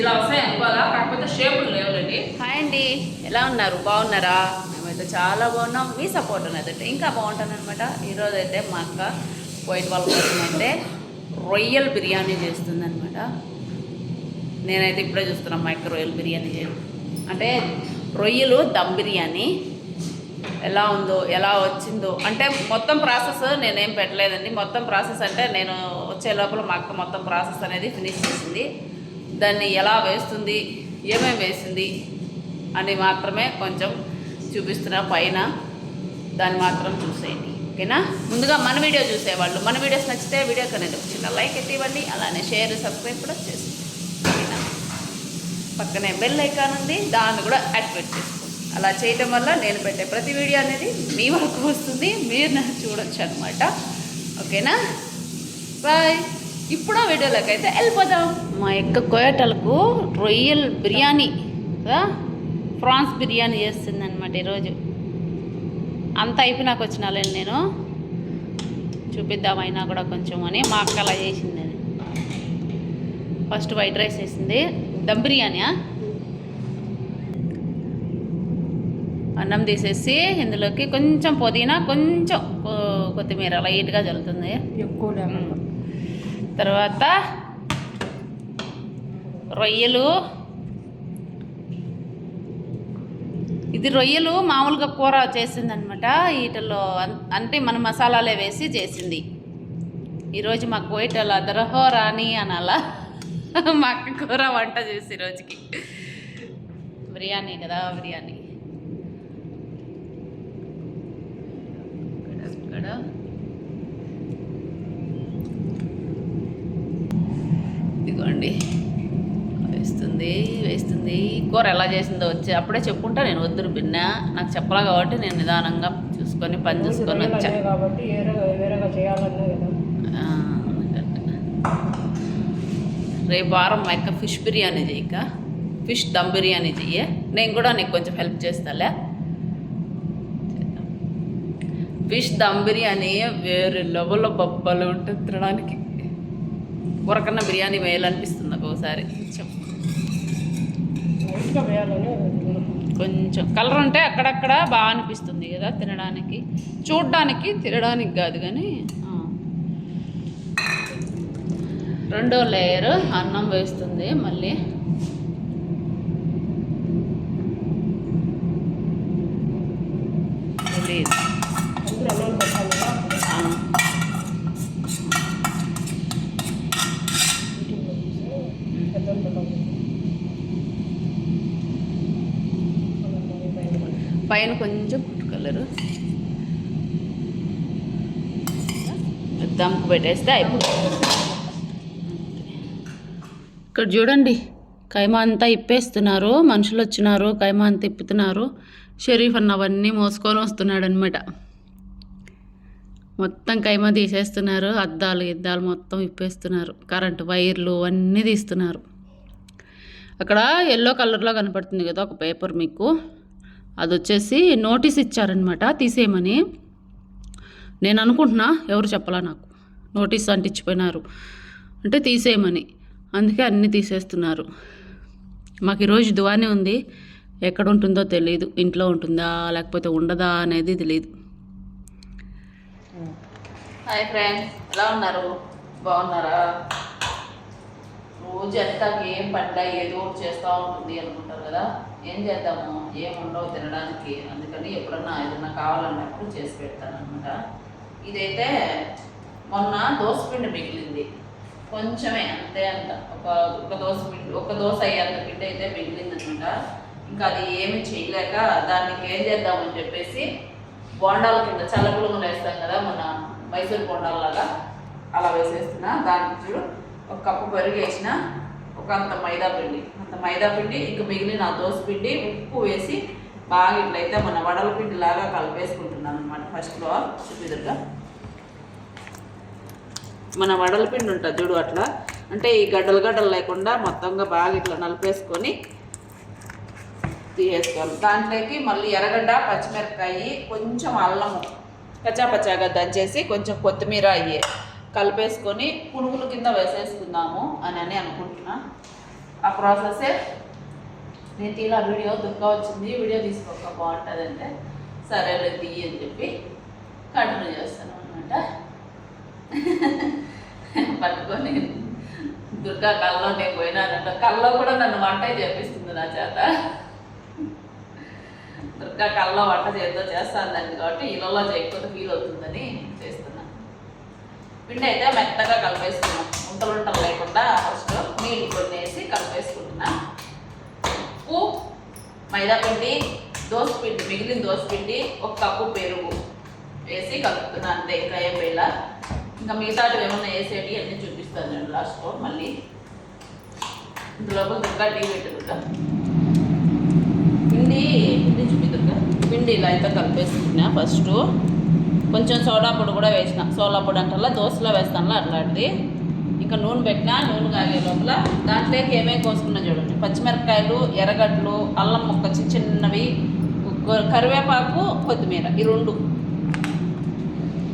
ఇలా వస్తాయి అనుకోవాలా? కాకపోతే షేపులు హాయ్ అండి. ఎలా ఉన్నారు? బాగున్నారా? మేమైతే చాలా బాగున్నాం. మీ సపోర్ట్ అనేది ఇంకా బాగుంటాను అనమాట ఈరోజు అయితే మా అక్క పోయిన వాళ్ళ కోసం అయితే రొయ్యల్ బిర్యానీ చేస్తుంది అనమాట నేనైతే ఇప్పుడే చూస్తున్నాను మా అక్క రొయ్యల్ బిర్యానీ అంటే రొయ్యలు దమ్ బిర్యానీ ఎలా ఉందో ఎలా వచ్చిందో అంటే మొత్తం ప్రాసెస్ నేనేం పెట్టలేదండి. మొత్తం ప్రాసెస్ అంటే నేను వచ్చే లోపల మా అక్క మొత్తం ప్రాసెస్ అనేది ఫినిష్ చేసింది. దాన్ని ఎలా వేస్తుంది ఏమేమి వేసింది అని మాత్రమే కొంచెం చూపిస్తున్నా పైన దాన్ని మాత్రం చూసేయండి. ఓకేనా? ముందుగా మన వీడియో చూసేవాళ్ళు. మన వీడియోస్ నచ్చితే వీడియో కనేది ఒక చిన్న లైక్ ఎత్తి ఇవ్వండి అలానే షేర్ సబ్స్క్రైబ్ కూడా చేసి ఓకేనా? పక్కనే బెల్ ఐకాన్ ఉంది దాన్ని కూడా యాక్టివేట్ చేసుకోండి. అలా చేయటం వల్ల నేను పెట్టే ప్రతి వీడియో అనేది మీ వరకు వస్తుంది మీరు నాకు చూడొచ్చు అనమాట ఓకేనా? బాయ్. ఇప్పుడు ఆ వీడియోలోకి అయితే వెళ్ళిపోదాం. మా యొక్క కోయటలకు రొయ్యల్ బిర్యానీ కదా? ప్రాన్స్ బిర్యానీ చేస్తుంది అనమాట ఈరోజు. అంత అయిపోయినాక వచ్చినాలేండి నేను. చూపిద్దామైనా కూడా కొంచెం అని మా అక్క అలా చేసింది. అది ఫస్ట్ వైట్ రైస్ వేసింది. దమ్ బిర్యానీయా అన్నం తీసేసి ఇందులోకి కొంచెం పుదీనా కొంచెం కొత్తిమీర లైట్గా జల్లుతుంది. ఎక్కువ తర్వాత రొయ్యలు. ఇది రొయ్యలు మామూలుగా కూర చేసిందనమాట. వీటిలో అంటే మన మసాలాలే వేసి చేసింది. ఈరోజు మా కోయిటల దరహో రాణి అనాలా. మా అక్క కూర వంట చేసి ఈరోజుకి బిర్యానీ కదా బిర్యానీ ఇక్కడ ఇక్కడ ఇదిగోండి వేస్తుంది వేస్తుంది కూర ఎలా చేసిందో వచ్చి అప్పుడే చెప్పుకుంటా నేను వద్దురు బిన్న నాకు చెప్పాలి కాబట్టి నేను నిదానంగా చూసుకొని పని చూసుకొని వచ్చా. కాబట్టి. రేపు వారం మా యొక్క ఫిష్ బిర్యానీ చేయక ఫిష్ దమ్ బిర్యానీ చెయ్య. నేను కూడా నీకు కొంచెం హెల్ప్ చేస్తాలే. ఫిష్ దమ్ బిర్యానీ వేరే లెవెల్లో బొబ్బలు ఉంటుంది తినడానికి. కూరకన్నా బిర్యానీ వేయాలనిపిస్తుంది ఒక్కోసారి. కొంచెం లైట్గా వేయాలని కొంచెం కలర్ ఉంటే అక్కడక్కడ బాగా అనిపిస్తుంది కదా తినడానికి. చూడడానికి తినడానికి కాదు కానీ రెండో లేయర్ అన్నం వేస్తుంది మళ్ళీ. తెలీదు. అందరూ అన్నం పెట్టాలి కదా ఆ. మీటింగ్లో చూసి పెద్దలు పెట్టాలి పైన కొంచెం ఫుడ్ కలరు. దమ్కు పెట్టేస్తే అయిపోతుంది. ఇక్కడ చూడండి కైమా అంతా ఇప్పేస్తున్నారు. మనుషులు వచ్చినారు కైమా అంతా ఇప్పుతున్నారు. షరీఫ్ అన్న అవన్నీ మోసుకొని వస్తున్నాడు అనమాట మొత్తం కైమా తీసేస్తున్నారు. అద్దాలు ఇద్దాలు మొత్తం ఇప్పేస్తున్నారు. కరెంటు వైర్లు అన్నీ తీస్తున్నారు. అక్కడ ఎల్లో కలర్లో కనపడుతుంది కదా ఒక పేపర్ మీకు. అది వచ్చేసి నోటీస్ ఇచ్చారనమాట తీసేయమని. నేను అనుకుంటున్నా ఎవరు చెప్పలా నాకు? నోటీస్ అంటించిపోయినారు. అంటే తీసేయమని. అందుకే అన్నీ తీసేస్తున్నారు. మాకు ఈరోజు దువానే ఉంది. ఎక్కడ ఉంటుందో తెలియదు ఇంట్లో ఉంటుందా? లేకపోతే ఉండదా అనేది తెలియదు హాయ్ ఫ్రెండ్స్. ఎలా ఉన్నారు? బాగున్నారా? రోజు ఎంత ఏం పడ్డా ఏదో ఒకటి చేస్తూ ఉంటుంది అనుకుంటారు కదా? ఏం చేద్దాము? ఏం తినడానికి. అందుకని ఎప్పుడన్నా ఏదన్నా కావాలన్నప్పుడు చేసి పెడతాను అనమాట ఇదైతే మొన్న దోసపిండి మిగిలింది. కొంచెమే అంతే అంత. ఒక ఒక దోశ పిండి ఒక దోశ అయ్యేంత పిండి అయితే మిగిలింది అనమాట ఇంకా అది ఏమి చేయలేక దానికి ఏం చేద్దామని చెప్పేసి బోండాల కింద చల్లపులుగులు వేస్తాం కదా మన మైసూర్ బోండాలలాగా అలా వేసేస్తున్నా. దానికి చూడు ఒక కప్పు పెరుగు వేసిన ఒక అంత మైదా పిండి. మైదా పిండి ఇంకా మిగిలిన దోశ పిండి ఉప్పు వేసి బాగా ఇట్లయితే మన వడల పిండి లాగా కలిపేసుకుంటున్నాను అనమాట ఫస్ట్లో చూపిదురుగా మన వడల పిండి ఉంటుంది చూడు అట్లా. అంటే ఈ గడ్డలు గడ్డలు లేకుండా మొత్తంగా బాగా ఇట్లా నలిపేసుకొని తీసేసుకోవాలి. దాంట్లోకి మళ్ళీ ఎర్రగడ్డ పచ్చిమిరపకాయ కొంచెం అల్లము పచ్చాపచ్చాగా దంచేసి కొంచెం కొత్తిమీర అయ్యి కలిపేసుకొని పునుగుల కింద వేసేసుకుందాము అని అని అనుకుంటున్నా. ఆ ప్రాసెసే. నేను తీలా వీడియో దుర్గా వచ్చింది. వీడియో తీసుకోక బాగుంటుంది అంటే సరేలే తీయి అని చెప్పి కంటిన్యూ చేస్తాను అనమాట పట్టుకొని దుర్గా కళ్ళలో నేను పోయినానంట కళ్ళలో కూడా నన్ను వంట చేపిస్తుంది నా చేత. దుర్గా కళ్ళలో వంట చేద్దో చేస్తానండి కాబట్టి ఇళ్ళలో చేయకపోతే ఫీల్ అవుతుందని చేస్తున్నాను పిండి అయితే మెత్తగా కలిపేసుకున్నాం. ఉంటలు ఉంటలు లేకుండా ఫస్ట్ నీళ్ళు కొన్ని వేసి కలిపేసుకుంటున్నా. ఉప్పు మైదా పిండి దోశ పిండి మిగిలిన దోశ పిండి ఒక కప్పు పెరుగు వేసి కలుపుతున్నా అంతే ఇంకా అయిపోయేలా. ఇంకా మిగతావి ఏమన్నా వేసేటి అన్నీ చూపిస్తాను నేను లాస్ట్లో మళ్ళీ ఇందులో దుర్గా టీ పెట్టుకుంటా పిండి పిండి చూపిద్దుగా పిండి ఇలా అయితే కలిపేసుకున్నా ఫస్ట్ కొంచెం సోడా పొడి కూడా వేసిన. సోడా పొడి అంటల్లా దోశలో వేస్తానులా అట్లాంటిది. ఇంకా నూనె పెట్టినా నూనె కాగే లోపల దాంట్లోకి ఏమేమి కోసుకున్నా చూడండి. పచ్చిమిరపకాయలు ఎర్రగడ్డలు అల్లం ముక్క చిన్న చిన్నవి కరివేపాకు కొత్తిమీర ఈ రెండు.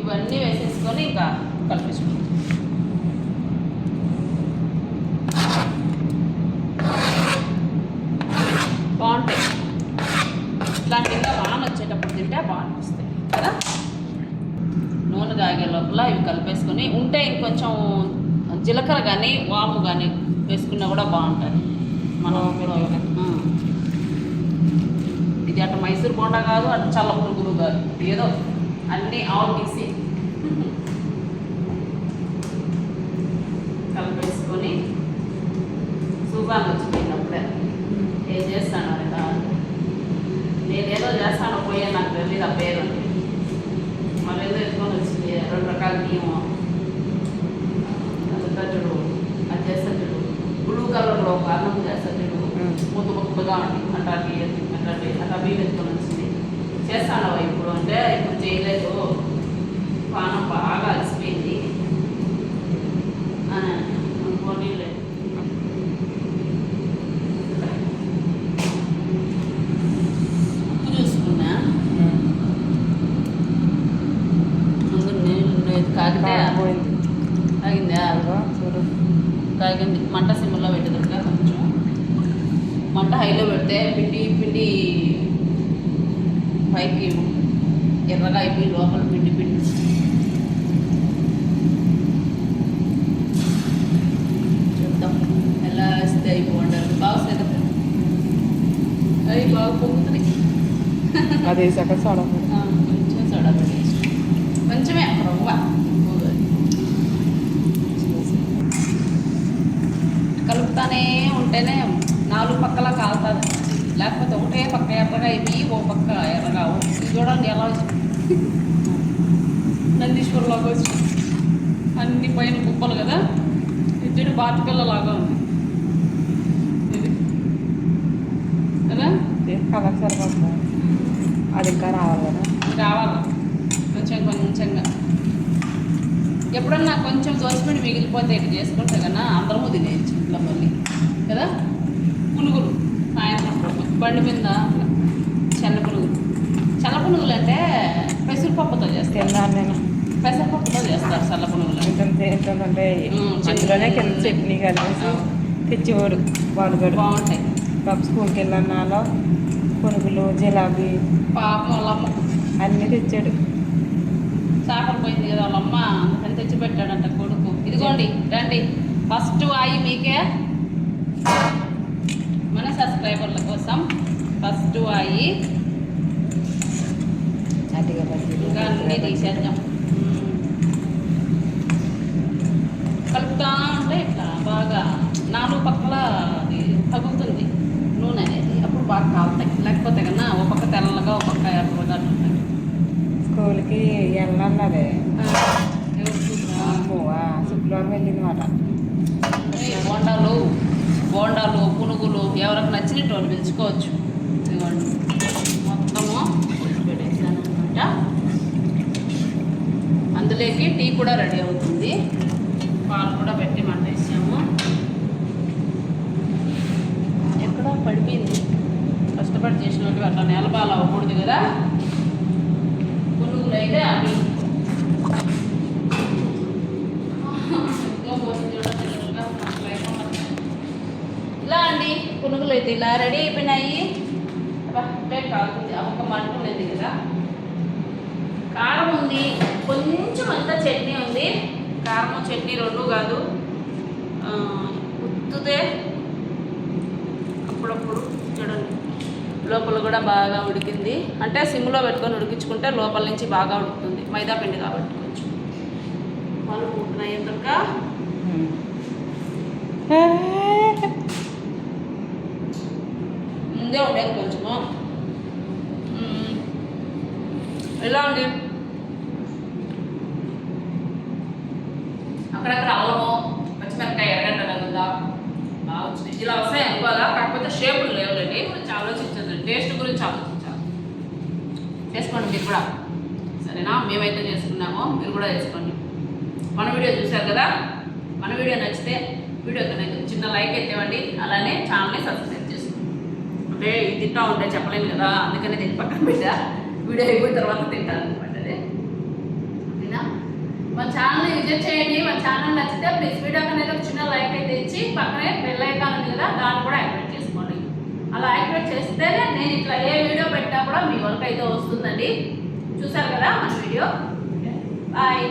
ఇవన్నీ వేసేసుకొని ఇంకా కలిపేసుకుంటాం బాగుంటాయి. ఇట్లాంటి ఇంకా వాన వచ్చేటప్పుడు తింటే బాగా కదా కాగే లోపల ఇవి కలిపేసుకొని ఉంటే ఇంకొంచెం జీలకర్ర కానీ వాము కానీ వేసుకున్నా కూడా బాగుంటుంది మనం. ఇది అటు మైసూర్ బోండా కాదు అటు చల్ల పురుగులు కాదు. ఏదో అన్నీ ఆవు తీసి కలిపేసుకొని సుజాన్ వచ్చిపోయింది అప్పుడే ఏం చేస్తాను నేనేదో చేస్తాను పోయే నాకు తెలియదు ఆ పేరు. మరి ఏదో ఎత్తుకొని వచ్చింది రెండు రకాల బియ్యం అదంతా చూడు అది చేస్తా చూడు బ్లూ కలర్లో ఒక అన్నం చేస్తా చూడు మ్మ్. ముద్ద ముద్దగా ఉంది అట్లాంటి అట్లాంటి అట్లా బియ్యం ఎత్తుకొని వచ్చింది చేస్తాను ఇప్పుడు అంటే ఇప్పుడు చేయలేదు పానం బాగా అలసిపోయింది అని అనుకోని ఉప్పు చూసుకున్నా ముందు నేను నేను కాగితే పోయింది ఆగిందా చూడు కాగింది మంట సిమ్లో పెట్టదుగా కొంచెం మంట హైలో పెడితే పిండి పిండి పైకి ఎర్రగా అయిపోయి లోపల పిండి పిండి. చూద్దాం. ఎలా వస్తే అయిపోండారు బాగా వస్తాయి కదా. అవి బాగా పొంగుతున్నాయి. అది వేసాక సోడా పొడి. ఆ, కొంచెం సోడా పొడి వేసి. కొంచెమే రవ్వ ఎక్కువగా. కలుపుతానే ఉంటేనే నాలుగు పక్కల కాలుతుంది లేకపోతే ఒకటే పక్క ఎర్రగా ఇవి ఓ పక్క ఎర్రగా ఇది చూడండి ఎలా వచ్చింది. నందీశ్వరులాగా వచ్చి అన్ని పైన కుప్పలు కదా? ఇద్దరు బాతిపిల్లలాగా ఉంది. ఇది. కదా? ఇది కలర్ సరిపోతుంది? అది ఇంకా రావాలి కదా? రావాలి? కొంచెం కొంచెంగా. ఎప్పుడన్నా కొంచెం దోసపిండి మిగిలిపోతే ఇట్లా చేసుకుంటే కన్నా అందరము తినేయచ్చు ఇట్లా మళ్ళీ. కదా? పునుగులు. సాయంత్రం. బండి మీద చెన్న పునుగులు చల్ల పునుగులు అంటే పెసరపప్పుతో చేస్తారు. తిన్నాను నేను. పెసరపప్పుతో చేస్తారు చల్ల పునుగులు ఎంత ఎంత అంటే మ్మ్. అందులోనే కింద చట్నీ కలిపేసి తెచ్చేవాడు వాళ్ళు కూడా బాగుంటాయి. బాబు స్కూల్కి వెళ్ళన్నాలో పునుగులు జిలాబీ పాపం వాళ్ళమ్మ అన్నీ తెచ్చాడు. చేపలు పోయింది కదా వాళ్ళమ్మ అందుకని తెచ్చి పెట్టాడంట కొడుకు. ఇదిగోండి రండి. ఫస్ట్ వాయి మీకే ఫస్ట్ బజ్జీలు ఇంకా అన్నీ తీసేద్దాం. కలుపుతా ఉంటే ఇట్లా బాగా నాలుగు పక్కల అది తగులుతుంది నూనె అనేది. అప్పుడు బాగా కాలుతాయి. లేకపోతే కన్నా ఒక పక్క తెల్లగా ఒక పక్క ఎర్రగా ఉంటాయి స్కూల్కి వెళ్ళన్నదే శుక్రవారం వెళ్ళింది మాట బోండాలు బోండాలు పునుగులు ఎవరికి నచ్చినట్టు వాళ్ళు పిలుచుకోవచ్చు. ఇదిగోండి మొత్తము పెట్టేసాను అనమాట అందులోకి టీ కూడా రెడీ అవుతుంది. పాలు కూడా పెట్టి మంట వేసాము ఎక్కడ పడిపోయింది. కష్టపడి చేసిన చేసినట్టు అట్లా నేలబాలు అవ్వకూడదు కదా. పునుగులు అయితే అవి ఇలా అండి పునుగులు అయితే ఇలా రెడీ అయిపోయినాయి. ప్లేట్ కాలుతుంది ఆ ఒక్క మంట ఉంది కదా. కారం ఉంది. కొంచెం అంతా చట్నీ ఉంది. కారం చట్నీ రెండు కాదు. ఆ, ఉత్తుతే అప్పుడప్పుడు చూడండి. లోపల కూడా బాగా ఉడికింది. అంటే సిమ్లో పెట్టుకొని ఉడికించుకుంటే లోపల నుంచి బాగా ఉడుకుతుంది. మైదా పిండి కాబట్టి కొంచెం. వాళ్ళు పుట్టినాయి ఎందుక ముందే ఉండేది కొంచెము. ఎలా అండి? అక్కడక్కడ అల్లము పచ్చిమిరపకాయ ఎర్రగడ్డ తగులుదా బాగా వచ్చినాయి. ఇలా వస్తాయి అనుకోవాలా? కాకపోతే షేపులు లేవులేండి గురించి ఆలోచించదు టేస్ట్ గురించి ఆలోచించాలి. చేసుకోండి మీరు కూడా. సరేనా? మేమైతే చేసుకున్నామో. మీరు కూడా చేసుకోండి. మన వీడియో చూశారు కదా? మన వీడియో నచ్చితే వీడియో చిన్న లైక్ ఎత్తేవండి. అలానే ఛానల్ని సబ్స్క్రైబ్ ఉంటే ఇది తింటా ఉంటే చెప్పలేను కదా అందుకనే దీన్ని పక్కన పెట్టా. వీడియో అయిపోయిన తర్వాత తింటాను అనమాట అదే. ఓకేనా? మా ఛానల్ని విజిట్ చేయండి. మా ఛానల్ నచ్చితే ప్లీజ్ వీడియో అనేది ఒక చిన్న లైక్ అయితే ఇచ్చి పక్కనే బెల్ ఐకాన్ ఉంది కదా దాన్ని కూడా యాక్టివేట్ చేసుకోండి. అలా యాక్టివేట్ చేస్తేనే నేను ఇట్లా ఏ వీడియో పెట్టినా కూడా మీ వరకు అయితే వస్తుందండి. చూసారు కదా మన వీడియో? బాయ్